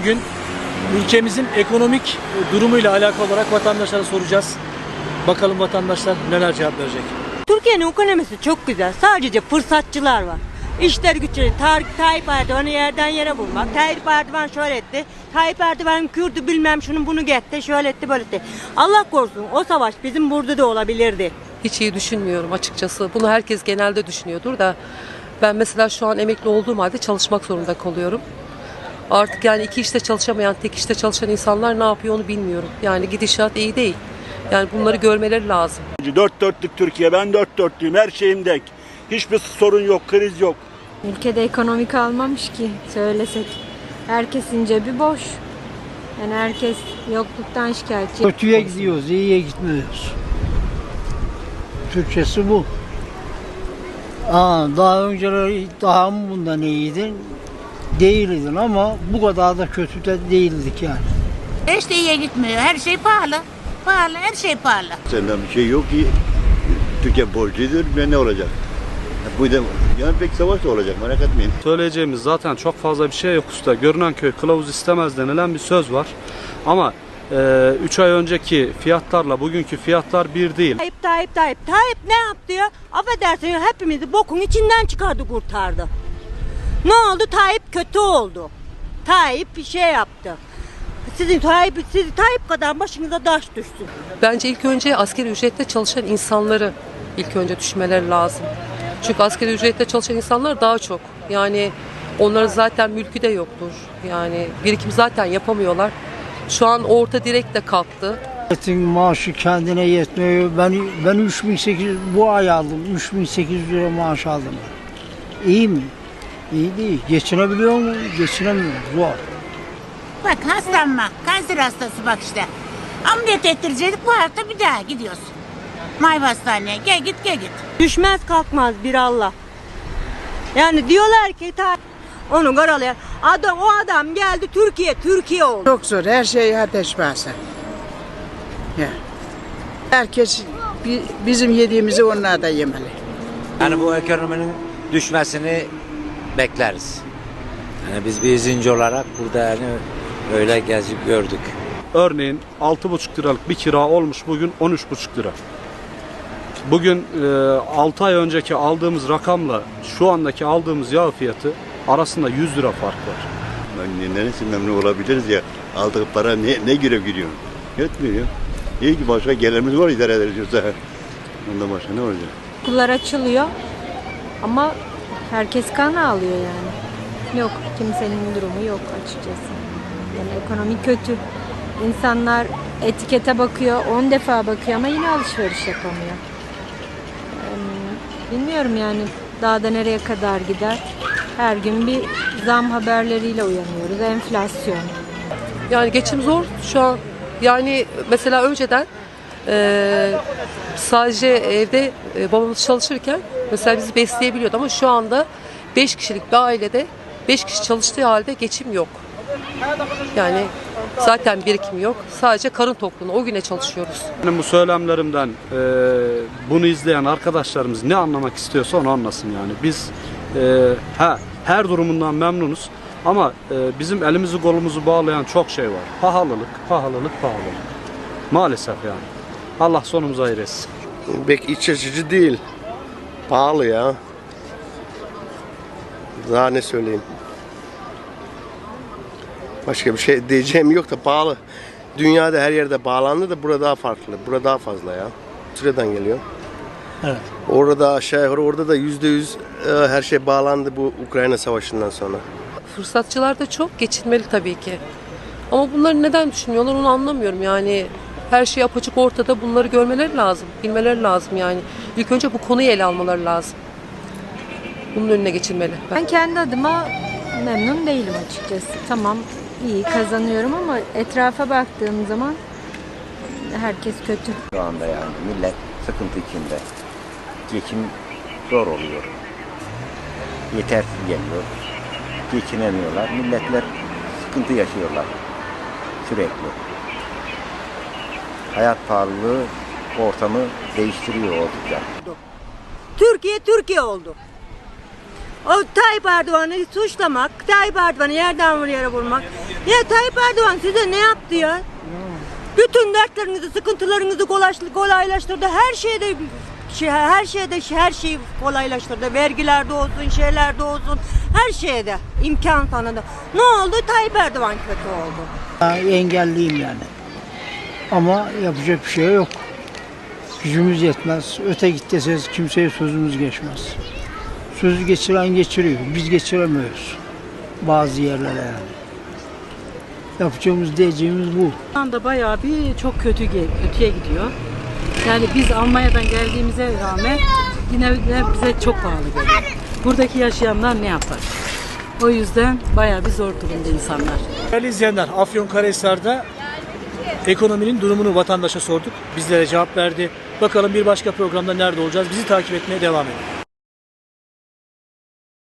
Bugün ülkemizin ekonomik durumuyla alakalı olarak vatandaşlara soracağız. Bakalım vatandaşlar neler cevap verecek. Türkiye'nin ekonomisi çok güzel. Sadece fırsatçılar var. İşler güçleri, Tarık Tayyip Erdoğan'ı yerden yere vurmak. Tayyip Erdoğan şöyle etti. Tayyip Erdoğan Kürdü bilmem şunu bunu getti, şöyle etti böyle etti. Allah korusun o savaş bizim burada da olabilirdi. Hiç iyi düşünmüyorum açıkçası. Bunu herkes genelde düşünüyordur da ben mesela şu an emekli olduğum halde çalışmak zorunda kalıyorum. Artık yani iki işte çalışamayan, tek işte çalışan insanlar ne yapıyor onu bilmiyorum. Yani gidişat iyi değil. Yani bunları görmeleri lazım. Dört dörtlük Türkiye. Ben dört dörtlüyüm. Her şeyim denk. Hiçbir sorun yok, kriz yok. Ülkede ekonomik almamış ki söylesek. Herkesin cebi boş. Yani herkes yokluktan şikayetçi. Kötüye gidiyoruz, iyiye gitmiyoruz. Türkçesi bu. Aa, daha önceleri daha mı bundan iyiydi? Değildin ama bu kadar da kötü de değildik yani. Hiç de iyiye gitmiyor. Her şey pahalı. Pahalı, her şey pahalı. Senden bir şey yok ki. Türkiye borçludur ve ne olacak? Bu da yani pek savaş da olacak merak etmeyin. Söyleyeceğimiz zaten çok fazla bir şey yok usta. Görünen köy kılavuz istemez denilen bir söz var. Ama 3 ay önceki fiyatlarla bugünkü fiyatlar bir değil. Tayyip Tayyip Tayyip. Tayyip ne yaptı ya? Affedersin ya, hepimizi bokun içinden çıkardı kurtardı. Ne oldu? Tayyip kötü oldu. Tayyip bir şey yaptı. Sizin Tayyip, sizi Tayyip kadar başınıza taş düşsün. Bence ilk önce asgari ücretle çalışan insanları ilk önce düşmeleri lazım. Çünkü asgari ücretle çalışan insanlar daha çok. Yani onların zaten mülkü de yoktur. Yani birikim zaten yapamıyorlar. Şu an orta direkt de kalktı. Milletin maaşı kendine yetmiyor. Ben ben 3800 bu ay aldım. 3800 lira maaş aldım. İyi mi? İyi değil. Geçinebiliyor mu? Geçinemiyor. Zor. Bak hastanma, kanser hastası bak işte. Ameliyat ettirecektik bu hafta bir daha gidiyoruz. Mayve hastaneye gel git gel git. Düşmez kalkmaz bir Allah. Yani diyorlar ki onu karalayan adam o adam geldi Türkiye Türkiye oldu. Çok zor. Her şey ateş pahası. Ya. Herkes bi- bizim yediğimizi onlar da yemeli. Yani bu ekonominin düşmesini bekleriz. Yani biz bir izinci olarak burada yani öyle gezip gördük. Örneğin 6,5 liralık bir kira olmuş bugün 13,5 lira. Bugün 6 ay önceki aldığımız rakamla şu andaki aldığımız yağ fiyatı arasında 100 lira fark var. Ben neresi memnun olabiliriz ya. Aldık para ne, ne göre gidiyor? Yetmiyor. İyi ki başka gelirimiz var idare ederiz yoksa. Ondan başka ne olacak? Okullar açılıyor ama herkes kan ağlıyor yani. Yok kimsenin durumu yok açıkçası. Yani ekonomi kötü. İnsanlar etikete bakıyor, 10 defa bakıyor ama yine alışveriş yapamıyor. Bilmiyorum yani daha da nereye kadar gider. Her gün bir zam haberleriyle uyanıyoruz. Enflasyon. Yani geçim zor şu an. Yani mesela önceden eee, sadece evde e, babamız çalışırken mesela bizi besleyebiliyordu ama şu anda 5 kişilik bir ailede 5 kişi çalıştığı halde geçim yok. Yani zaten birikim yok. Sadece karın tokluğuna o güne çalışıyoruz. Benim bu söylemlerimden e, bunu izleyen arkadaşlarımız ne anlamak istiyorsa onu anlasın yani. Biz e, ha, her durumundan memnunuz ama e, bizim elimizi kolumuzu bağlayan çok şey var. Pahalılık, pahalılık, pahalılık. Maalesef yani. Allah sonumuzu hayır etsin. Pek iç açıcı değil. Pahalı ya. Daha ne söyleyeyim. Başka bir şey diyeceğim yok da pahalı. Dünyada her yerde bağlandı da burada daha farklı. Burada daha fazla ya. Süreden geliyor. Evet. Orada aşağı yukarı orada da yüzde yüz e, her şey bağlandı bu Ukrayna savaşından sonra. Fırsatçılar da çok geçinmeli tabii ki. Ama bunları neden düşünüyorlar onu anlamıyorum yani. Her şey apaçık ortada bunları görmeleri lazım. Bilmeleri lazım yani. İlk önce bu konuyu ele almaları lazım. Bunun önüne geçilmeli. Ben Ben kendi adıma memnun değilim açıkçası. Tamam iyi kazanıyorum ama etrafa baktığım zaman herkes kötü. Şu anda yani millet sıkıntı içinde. Geçim zor oluyor. Yetersiz geliyor. Geçinemiyorlar. Milletler sıkıntı yaşıyorlar. Sürekli. Hayat pahalılığı ortamı değiştiriyor oldukça. Türkiye Türkiye oldu. O Tayyip Erdoğan'ı suçlamak, Tayyip Erdoğan'ı yerden bir yere vurmak. Ya Tayyip Erdoğan size ne yaptı ya? Bütün dertlerinizi, sıkıntılarınızı kolaylaş- kolaylaştırdı. Her şeyde şey, her şeyde her şeyi kolaylaştırdı. Vergilerde olsun, şeylerde olsun. Her şeyde imkan tanıdı. Ne oldu? Tayyip Erdoğan kötü oldu. Ben engelliyim yani. Ama yapacak bir şey yok. Gücümüz yetmez. Öte git deseniz kimseye sözümüz geçmez. Sözü geçiren geçiriyor. Biz geçiremiyoruz. Bazı yerlere yani. Yapacağımız diyeceğimiz bu. Şu anda bayağı bir çok kötü kötüye gidiyor. Yani biz Almanya'dan geldiğimize rağmen yine de bize çok pahalı geliyor. Buradaki yaşayanlar ne yapar? O yüzden bayağı bir zor durumda insanlar. Değerli izleyenler, Afyonkarahisar'da ekonominin durumunu vatandaşa sorduk. Bizlere cevap verdi. Bakalım bir başka programda nerede olacağız? Bizi takip etmeye devam edin.